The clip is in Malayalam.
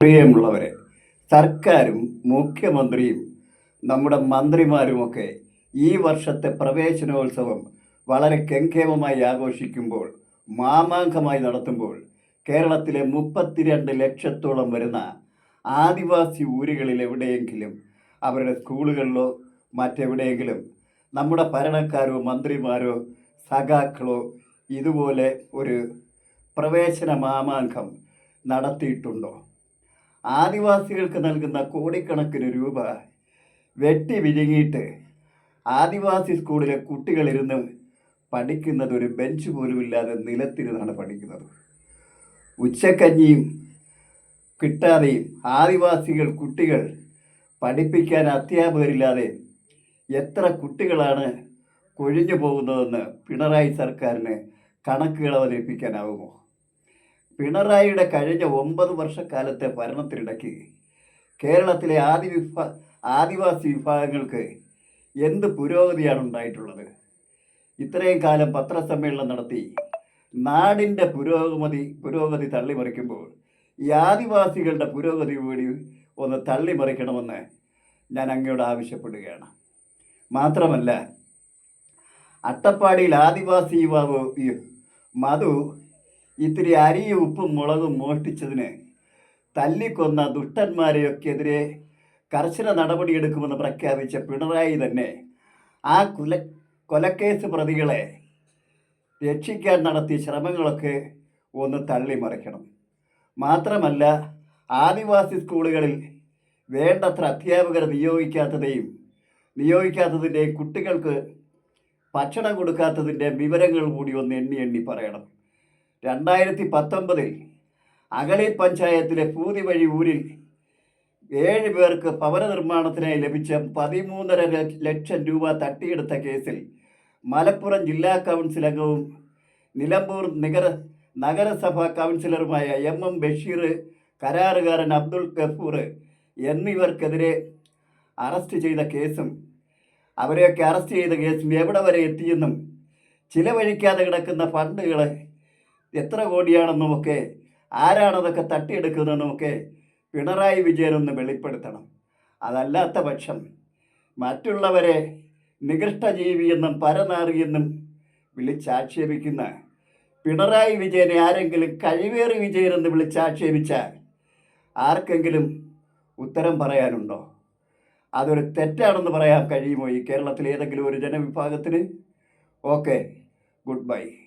പ്രിയമുള്ളവരെ സർക്കാരും മുഖ്യമന്ത്രിയും നമ്മുടെ മന്ത്രിമാരുമൊക്കെ ഈ വർഷത്തെ പ്രവേശനോത്സവം വളരെ കെങ്കേമമായി ആഘോഷിക്കുമ്പോൾ മാമാങ്കമായി നടത്തുമ്പോൾ കേരളത്തിലെ മുപ്പത്തിരണ്ട് ലക്ഷത്തോളം വരുന്ന ആദിവാസി ഊരുകളിൽ എവിടെയെങ്കിലും അവരുടെ സ്കൂളുകളിലോ മറ്റെവിടെയെങ്കിലും നമ്മുടെ ഭരണക്കാരോ മന്ത്രിമാരോ സഖാക്കളോ ഇതുപോലെ ഒരു പ്രവേശന മാമാങ്കം നടത്തിയിട്ടുണ്ടോ? ആദിവാസികൾക്ക് നൽകുന്ന കോടിക്കണക്കിന് രൂപ വെട്ടി വിഴുങ്ങിയിട്ട് ആദിവാസി സ്കൂളിലെ കുട്ടികളിരുന്ന് പഠിക്കുന്നത് ഒരു ബെഞ്ച് പോലും ഇല്ലാതെ നിലത്തിരുന്നാണ് പഠിക്കുന്നത്. ഉച്ചക്കഞ്ഞിയും കിട്ടാതെയും ആദിവാസികൾ കുട്ടികൾ പഠിപ്പിക്കാൻ അധ്യാപകരില്ലാതെ എത്ര കുട്ടികളാണ് കൊഴിഞ്ഞു പോകുന്നതെന്ന് പിണറായി സർക്കാരിന് കണക്കുകൾ അവതരിപ്പിക്കാനാവുമോ? പിണറായിയുടെ കഴിഞ്ഞ ഒമ്പത് വർഷക്കാലത്തെ ഭരണത്തിനിടയ്ക്ക് കേരളത്തിലെ ആദി വിഭാ ആദിവാസി വിഭാഗങ്ങൾക്ക് എന്ത് പുരോഗതിയാണ് ഉണ്ടായിട്ടുള്ളത്? ഇത്രയും കാലം പത്രസമ്മേളനം നടത്തി നാടിന്റെ പുരോഗതി പുരോഗതി തള്ളിമറിക്കുമ്പോൾ ഈ ആദിവാസികളുടെ പുരോഗതി കൂടി ഒന്ന് തള്ളിമറിക്കണമെന്ന് ഞാൻ അങ്ങയോട് ആവശ്യപ്പെടുകയാണ്. മാത്രമല്ല അട്ടപ്പാടിയിൽ ആദിവാസി യുവാവ് മധു ഇത്തിരി അരിയും ഉപ്പും മുളകും മോഷ്ടിച്ചതിന് തല്ലിക്കൊന്ന ദുഷ്ടന്മാരെയൊക്കെതിരെ കർശന നടപടിയെടുക്കുമെന്ന് പ്രഖ്യാപിച്ച പിണറായി തന്നെ ആ കുല കൊലക്കേസ് പ്രതികളെ രക്ഷിക്കാൻ നടത്തിയ ശ്രമങ്ങളൊക്കെ ഒന്ന് തള്ളിമറിക്കണം. മാത്രമല്ല ആദിവാസി സ്കൂളുകളിൽ വേണ്ടത്ര അധ്യാപകരെ നിയോഗിക്കാത്തതെയും നിയോഗിക്കാത്തതിന്റെയും കുട്ടികൾക്ക് ഭക്ഷണം കൊടുക്കാത്തതിന്റെ വിവരങ്ങൾ കൂടി ഒന്ന് എണ്ണി എണ്ണി പറയണം. രണ്ടായിരത്തി പത്തൊമ്പതിൽ അകളി പഞ്ചായത്തിലെ പൂതിവഴി ഊരിൽ ഏഴ് പേർക്ക് ഭവന നിർമ്മാണത്തിനായി ലഭിച്ച പതിമൂന്നര ലക്ഷം രൂപ തട്ടിയെടുത്ത കേസിൽ മലപ്പുറം ജില്ലാ കൗൺസിൽ അംഗവും നിലമ്പൂർ നഗര നഗരസഭാ കൗൺസിലറുമായ എം എം ബഷീർ കരാറുകാരൻ അബ്ദുൾ ഗഫൂർ എന്നിവർക്കെതിരെ അറസ്റ്റ് ചെയ്ത കേസും അവരെയൊക്കെ അറസ്റ്റ് ചെയ്ത കേസും എവിടെ വരെ എത്തിയെന്നും ചിലവഴിക്കാതെ കിടക്കുന്ന ഫണ്ടുകൾ എത്ര കോടിയാണെന്നുമൊക്കെ ആരാണതൊക്കെ തട്ടിയെടുക്കുന്നതെന്നുമൊക്കെ പിണറായി വിജയനൊന്ന് വെളിപ്പെടുത്തണം. അതല്ലാത്ത പക്ഷം മറ്റുള്ളവരെ നികൃഷ്ടജീവിയെന്നും പരനാറിയെന്നും വിളിച്ചാക്ഷേപിക്കുന്ന പിണറായി വിജയനെ ആരെങ്കിലും കഴിവേറി വിജയനെന്ന് വിളിച്ചാക്ഷേപിച്ചാൽ ആർക്കെങ്കിലും ഉത്തരം പറയാനുണ്ടോ? അതൊരു തെറ്റാണെന്ന് പറയാൻ കഴിയുമോ ഈ കേരളത്തിലെ ഏതെങ്കിലും ഒരു ജനവിഭാഗത്തിന്? Okay goodbye.